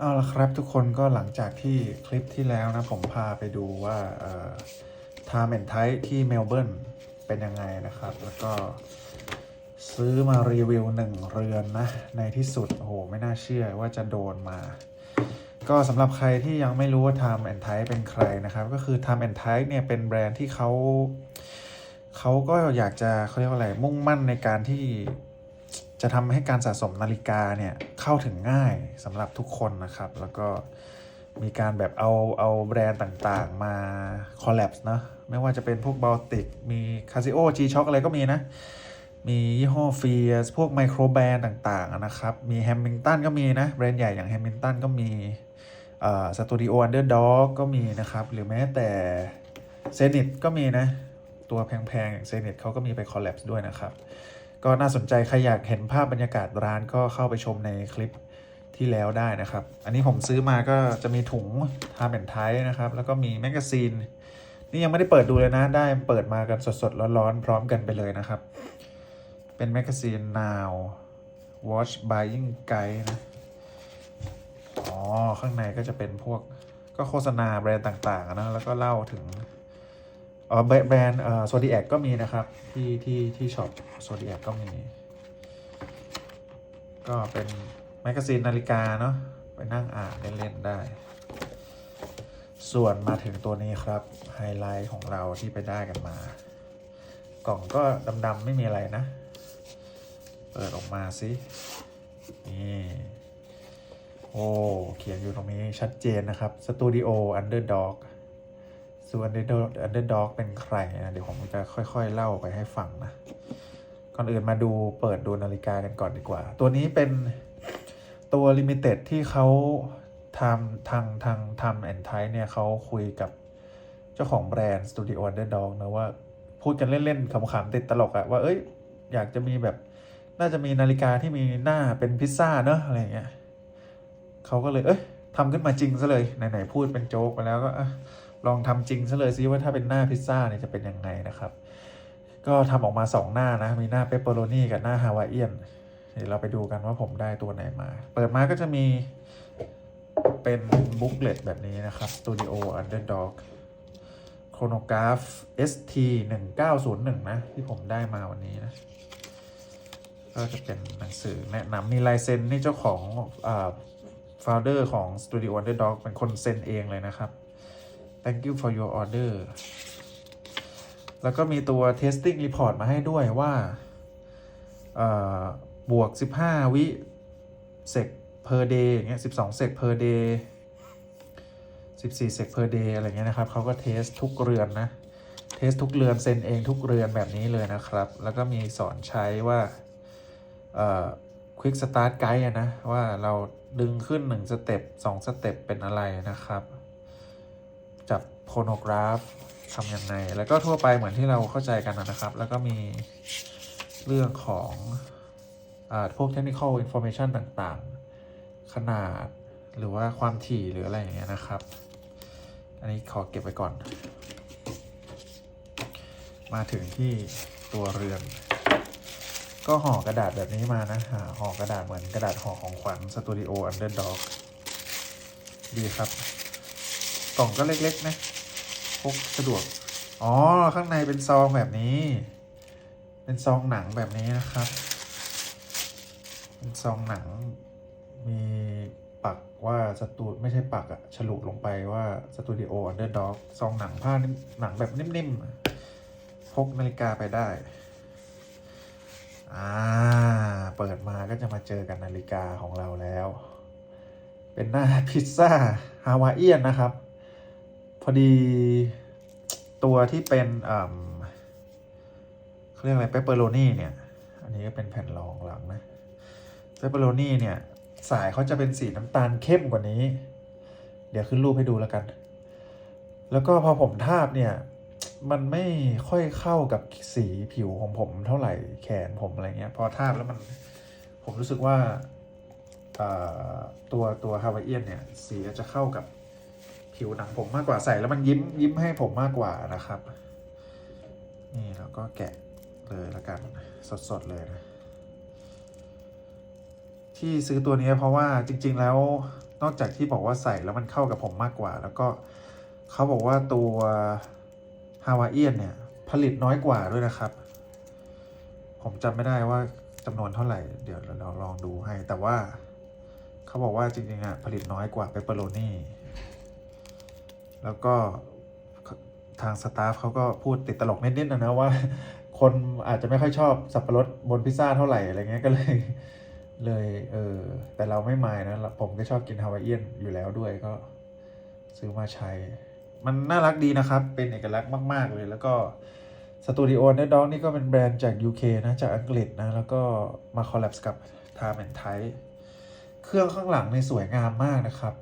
เอาละครับทุกคนก็หลังจากที่คลิปที่แล้วนะ ผมพาไปดูว่าเอ่อ Time and Tide ที่เมลเบิร์นเป็นยังไงนะครับ แล้วก็ซื้อมารีวิวหนึ่งเรือนนะ ในที่สุด โอ้โห ไม่น่าเชื่อว่าจะโดนมา ก็สำหรับใครที่ยังไม่รู้ว่า Time and Tide เป็นใครนะครับ ก็คือ Time and Tide เนี่ยเป็นแบรนด์ที่เขาเขาก็อยากจะเขาเรียกว่าอะไรมุ่งมั่นในการที่ จะทำให้การสะสมนาฬิกาเนี่ยเข้าถึงง่ายสำหรับทุกคนนะครับ แล้วก็มีการแบบเอาเอาแบรนด์ต่างๆมาคอลแลบนะไม่ว่าจะเป็นพวกบ a ลติกมีคาซิโอ G Shock อะไรก็มีนะ มียี่ห้อเฟียสพวกไมโครแบรนด์ต่างๆนะครับ มีแฮมมิงตันก็มีนะ แบรนด์ใหญ่อย่างแฮมมิงตันก็มีสตูดิโออันเดอร์ด็อกก็มีนะครับ หรือแม้แต่เซนิตก็มีนะ ตัวแพงๆอย่างเซนิตเขาก็มีไปคอลแลบด้วยนะครับ ก็น่าสนใจใครอยากเห็นภาพบรรยากาศร้านก็เข้าไปชมในคลิปที่แล้วได้นะครับ อันนี้ผมซื้อมาก็จะมีถุงทาแอนไทนะครับ แล้วก็มีแมกกาซีน นี่ยังไม่ได้เปิดดูเลยนะ ได้เปิดมากันสดๆร้อนๆพร้อมกันไปเลยนะครับ เป็นแมกกาซีน now watch buying guide นะ อ๋อ ข้างในก็จะเป็นพวกก็โฆษณาแบรนด์ต่างๆนะ แล้วก็เล่าถึง แบรแบรนด์เอ่อโซดีแอคก็มีนะครับ ที่ที่ที่ช็อปโซดีแอคก็มี ก็เป็นแมกกาซีนนาฬิกาเนาะไปนั่งอ่านเล่นๆได้ ส่วนมาถึงตัวนี้ครับ ไฮไลท์ของเราที่ไปได้กันมา กล่องก็ดำๆไม่มีอะไรนะ เปิดออกมาสินี่โอ้ เขียนอยู่ตรงนี้ชัดเจนนะครับ Studio Underdog ส่วน Underdog Underdog เป็นใครนะเดี๋ยวผมจะค่อย ๆ เล่าไปให้ฟังนะก่อนอื่นมาดูเปิดดูนาฬิกากันก่อนดีกว่า ตัวนี้เป็นตัว Limited ที่เขาทำทางทางทำแอนไทเนี่ยเขาคุยกับเจ้าของแบรนด์ Studio Underdog นะว่าพูดกันเล่น ๆ ขำๆติดตลกอะว่า เอ้ย อยากจะมีแบบน่าจะมีนาฬิกาที่มีหน้าเป็นพิซซ่าเนอะอะไรเงี้ยเขาก็เลยเอ้ยทำขึ้นมาจริงซะเลย ไหน ๆ พูดเป็นโจ๊กไปแล้วก็ ลองทำจริงซะเลยซิว่าถ้าเป็นหน้าพิซซ่าเนี่ยจะเป็นยังไงนะครับ ก็ทำออกมาสองหน้านะ มีหน้าเปปเปอโรนีกับหน้าฮาวายเอียนเดี๋ยวเราไปดูกันว่าผมได้ตัวไหนมา เปิดมาก็จะมีเป็นบุ๊กเลตแบบนี้นะครับ Studio Underdog Chronograph ST 1901นะ ที่ผมได้มาวันนี้นะ ก็จะเป็นหนังสือแนะนำมีลายเซ็นนี่เจ้าของอ่า founder ของ Studio Underdog เป็นคนเซ็นเองเลยนะครับ thank you for your order แล้วก็มีตัว testing report มาให้ด้วยว่าบวก 15 วิเซก per day อย่างเงี้ย12 เซก per day 14 เซก per day อะไรเงี้ยนะครับเขาก็เทสทุกเรือนนะ เทสทุกเรือนเซ็นเองทุกเรือนแบบนี้เลยนะครับ แล้วก็มีสอนใช้ว่าเอ่อ quick start guide นะ ว่าเราดึงขึ้น 1 สเต็ป 2 สเต็ปเป็นอะไรนะครับ จับโ o โนกราฟทำยังไง แล้วก็ทั่วไปเหมือนที่เราเข้าใจกันนะครับ แล้วก็มีเรื่องของอพวก technical information ต่างๆ ขนาดหรือว่าความถี่หรืออะไรอย่างเงี้ยนะครับ อันนี้ขอเก็บไว้ก่อน มาถึงที่ตัวเรือน ก็ห่อกระดาษแบบนี้มานะหาห่อกระดาษเหมือนกระดาษห่อของขวัญสตูดิโออันเดอร์ด็อกดีครับ กล่องก็เล็ก ๆ นะพกสะดวก อ๋อ ข้างในเป็นซองแบบนี้ เป็นซองหนังแบบนี้นะครับ เป็นซองหนัง มีปักว่าสตูไม่ใช่ปักอะฉลุลงไปว่าสตูดิโออันเดอร์ด็อกซองหนังผ้าหนังแบบนิ่มๆ พกนาฬิกาไปได้ อ่า เปิดมาก็จะมาเจอกันนาฬิกาของเราแล้ว เป็นหน้าพิซซ่าฮาวายเอียนนะครับ พอดีตัวที่เป็นเขาเรียกอะไรเปปเปอโรนี่เนี่ย อันนี้ก็เป็นแผ่นรองหลังนะเปปเปอโรนี่เนี่ย สายเขาจะเป็นสีน้ำตาลเข้มกว่านี้ เดี๋ยวขึ้นรูปให้ดูแล้วกัน แล้วก็พอผมทาบเนี่ย มันไม่ค่อยเข้ากับสีผิวของผมเท่าไหร่แขนผมอะไรเงี้ย พอทาบแล้วมันผมรู้สึกว่าตัวตัวฮาวายเอียนเนี่ย สีจะเข้ากับ ผิวหนังผมมากกว่าใส่แล้วมันยิ้มยิ้มให้ผมมากกว่านะครับ นี่แล้วก็แกะเลยละกันสดๆเลยนะที่ซื้อตัวนี้เพราะว่าจริง ๆ แล้วนอกจากที่บอกว่าใส่แล้วมันเข้ากับผมมากกว่า แล้วก็เขาบอกว่าตัวฮาวาเอียนเนี่ย ผลิตน้อยกว่าด้วยนะครับ ผมจำไม่ได้ว่าจำนวนเท่าไหร่ เดี๋ยวเราลองดูให้ แต่ว่าเขาบอกว่าจริงๆอะผลิตน้อยกว่าเปปเปอโรนี่ แล้วก็ทางสตาฟเขาก็พูดติดตลกนิดๆนะนะว่า คนอาจจะไม่ค่อยชอบสับปะรดบนพิซซ่าเท่าไหร่อะไรเงี้ยก็เลยเลยเออแต่เราไม่มายนะผมก็ชอบกินฮาวายเอียนอยู่แล้วด้วยก็ซื้อมาใช้ มันน่ารักดีนะครับ เป็นเอกลักษณ์มาก ๆ เลย แล้วก็สตูดิโอเนดด็อกนี่ก็เป็นแบรนด์จาก UK นะ จากอังกฤษนะ แล้วก็มาคอลแลบกับ Time and t i เครื่องข้างหลังในสวยงามมากนะครับ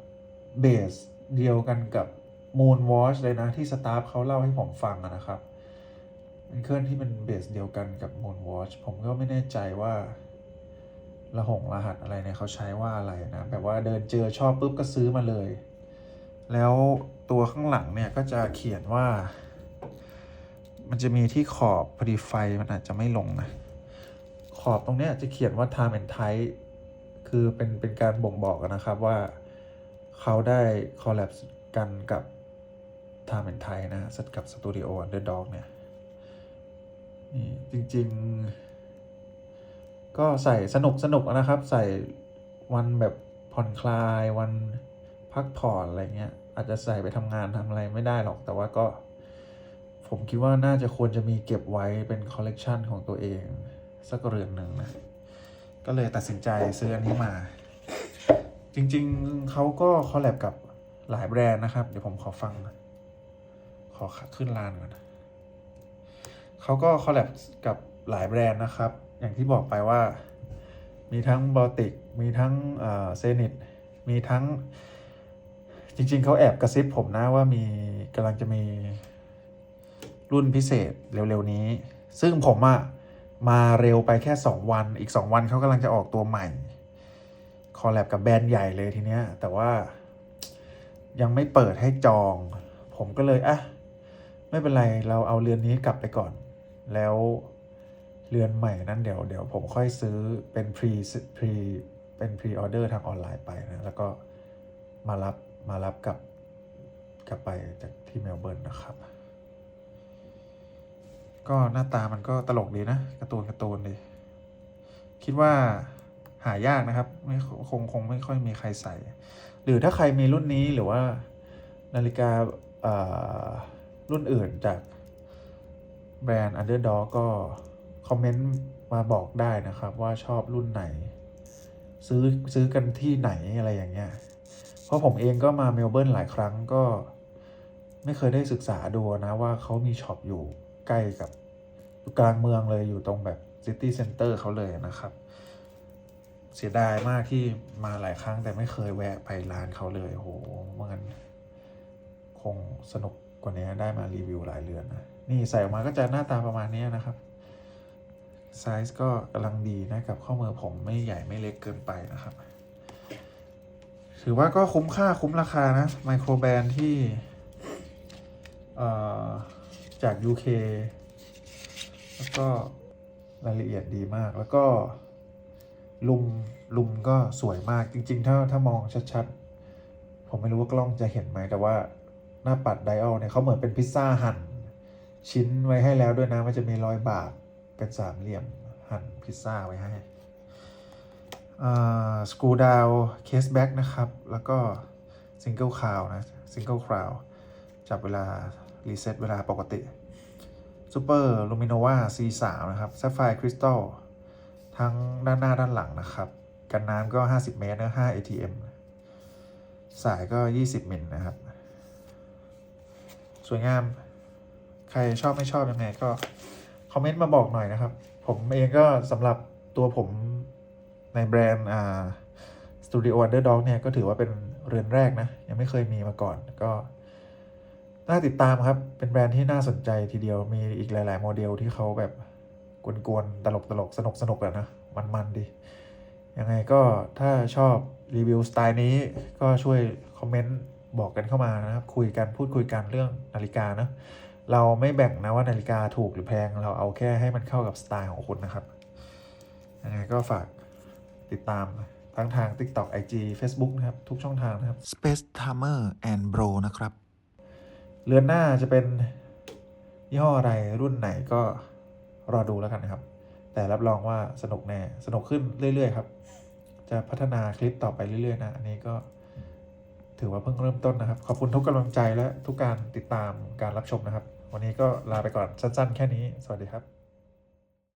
เบสเดียวกันกับ Moon Watch เลยนะ ที่สตาฟเขาเล่าให้ผมฟังนะครับเป็นเครื่องที่เป็นเบสเดียวกันกับ Moon Watch ผมก็ไม่แน่ใจว่าระหงรหัสอะไรเนี่ยเขาใช้ว่าอะไรนะ แบบว่าเดินเจอชอบปุ๊บก็ซื้อมาเลย แล้วตัวข้างหลังเนี่ยก็จะเขียนว่า มันจะมีที่ขอบพอดีไฟมันอาจจะไม่ลงนะ ขอบตรงเนี้ยจะเขียนว่า time and type คือเป็นเป็นการบ่งบอกนะครับว่าเขาได้คอลแลบกันกับ time and type นะกับ Studio Underdog เนี่ยนี่จริง ๆ ก็ใส่สนุกสนุกนะครับ ใส่วันแบบผ่อนคลายวันพักผ่อนอะไรเงี้ย อาจจะใส่ไปทำงานทำอะไรไม่ได้หรอกแต่ว่าก็ ผมคิดว่าน่าจะควรจะมีเก็บไว้เป็นคอลเลกชันของตัวเอง สักเรือนหนึ่งนะ ก็เลยตัดสินใจซื้ออันนี้มา จริง ๆเขาก็คอลแลบกับหลายแบรนด์นะครับ เดี๋ยวผมขอฟังนะ ขอขึ้นลานก่อนเขาก็คอลแลบกับหลายแบรนด์นะครับ อย่างที่บอกไปว่า มีทั้งบอติกมีทั้งเซนิตมีทั้ง จริง ๆ เขาแอบกระซิบผมนะว่ามีกำลังจะมีรุ่นพิเศษเร็ว ๆ นี้ ซึ่งผมอะมาเร็วไปแค่ 2 วัน อีก 2 วันเขากำลังจะออกตัวใหม่ คอลแลบกับแบรนด์ใหญ่เลยทีเนี้ย แต่ว่ายังไม่เปิดให้จอง ผมก็เลย อะ ไม่เป็นไรเราเอาเรือนนี้กลับไปก่อน แล้วเรือนใหม่นั้นเดี๋ยวเดี๋ยวผมค่อยซื้อเป็นพรีพรีเป็นพรีออเดอร์ทางออนไลน์ไปนะแล้วก็มารับมารับกลับกลับไปจากที่เมลเบิร์นนะครับ ก็หน้าตามันก็ตลกดีนะการ์ตูนการ์ตูนดีคิดว่าหายากนะครับไม่คงคงไม่ค่อยมีใครใส่ หรือถ้าใครมีรุ่นนี้หรือว่านาฬิกา รุ่นอื่นจากแบรนด์ Underdog ก็ คอมเมนต์มาบอกได้นะครับ ว่าชอบรุ่นไหน ซื้อซื้อกันที่ไหนอะไรอย่างเงี้ย เพราะผมเองก็มาเมลเบิร์นหลายครั้งก็ไม่เคยได้ศึกษาดูนะว่าเขามีช็อปอยู่ใกล้กับกลางเมืองเลยอยู่ตรงแบบซิตี้เซ็นเตอร์เขาเลยนะครับ เสียดายมากที่มาหลายครั้งแต่ไม่เคยแวะไปร้านเขาเลยโหเมื่อนคงสนุก ว่านี้ได้มารีวิวหลายเรือนนะนี่ใส่ออกมาก็จะหน้าตาประมาณนี้นะครับไซส์ก็กำลังดีนะกับข้อมือผมไม่ใหญ่ไม่เล็กเกินไปนะครับ ถือว่าก็คุ้มค่าคุ้มราคานะไมโครแบรนด์ที่จาก UK แล้วก็รายละเอียดดีมากแล้วก็ลุมลุมก็สวยมากจริง ๆ ถ้าถ้ามองชัดๆ ผมไม่รู้ว่ากล้องจะเห็นไหมแต่ว่า หน้าปัดไดอัลเนี่ยเขาเหมือนเป็นพิซซ่าหั่น ชิ้นไว้ให้แล้วด้วยนะมันจะมีรอยบากเป็นสามเหลี่ยมหั่นพิซซ่าไว้ให้สกูดาวเคสแบ็กนะครับ แล้วก็ซิงเกิลคาวนะซิงเกิลคราวจับเวลา รีเซ็ตเวลาปกติ Super Luminova C3 นะครับ Sapphire Crystal ทั้งด้านหน้าด้านหลังนะครับ กันน้ำก็ 50 เมตรนะ5 ATM สายก็ 20 มิลนะครับ สวยงาม ใครชอบไม่ชอบยังไงก็ คอมเมนต์มาบอกหน่อยนะครับ ผมเองก็สำหรับตัวผมในแบรนด์อ่า Studio Underdog เนี่ยก็ถือว่าเป็นเรือนแรกนะ ยังไม่เคยมีมาก่อนก็น่าติดตามครับ เป็นแบรนด์ที่น่าสนใจทีเดียวมีอีกหลาย ๆ โมเดลที่เขาแบบกวนๆ ตลกตลกสนุกสนุกอะนะ มันๆดี ยังไงก็ถ้าชอบรีวิวสไตล์นี้ก็ช่วยคอมเมนต์ บอกกันเข้ามานะครับ คุยกันพูดคุยกันเรื่องนาฬิกานะเราไม่แบ่งนะว่านาฬิกาถูกหรือแพง เราเอาแค่ให้มันเข้ากับสไตล์ของคุณนะครับยังไงก็ฝากติดตามทั้งทาง TikTok IG Facebook นะครับ ทุกช่องทางนะครับ Space Timer and Bro นะครับ เรือนหน้าจะเป็นยี่ห้ออะไรรุ่นไหนก็รอดูแล้วกันนะครับ แต่รับรองว่าสนุกแน่ สนุกขึ้นเรื่อย ๆ ครับ จะพัฒนาคลิปต่อไปเรื่อย ๆ นะ อันนี้ก็ ถือว่าเพิ่งเริ่มต้นนะครับ ขอบคุณทุกกำลังใจและทุกการติดตามการรับชมนะครับ วันนี้ก็ลาไปก่อนสั้นๆ แค่นี้ สวัสดีครับ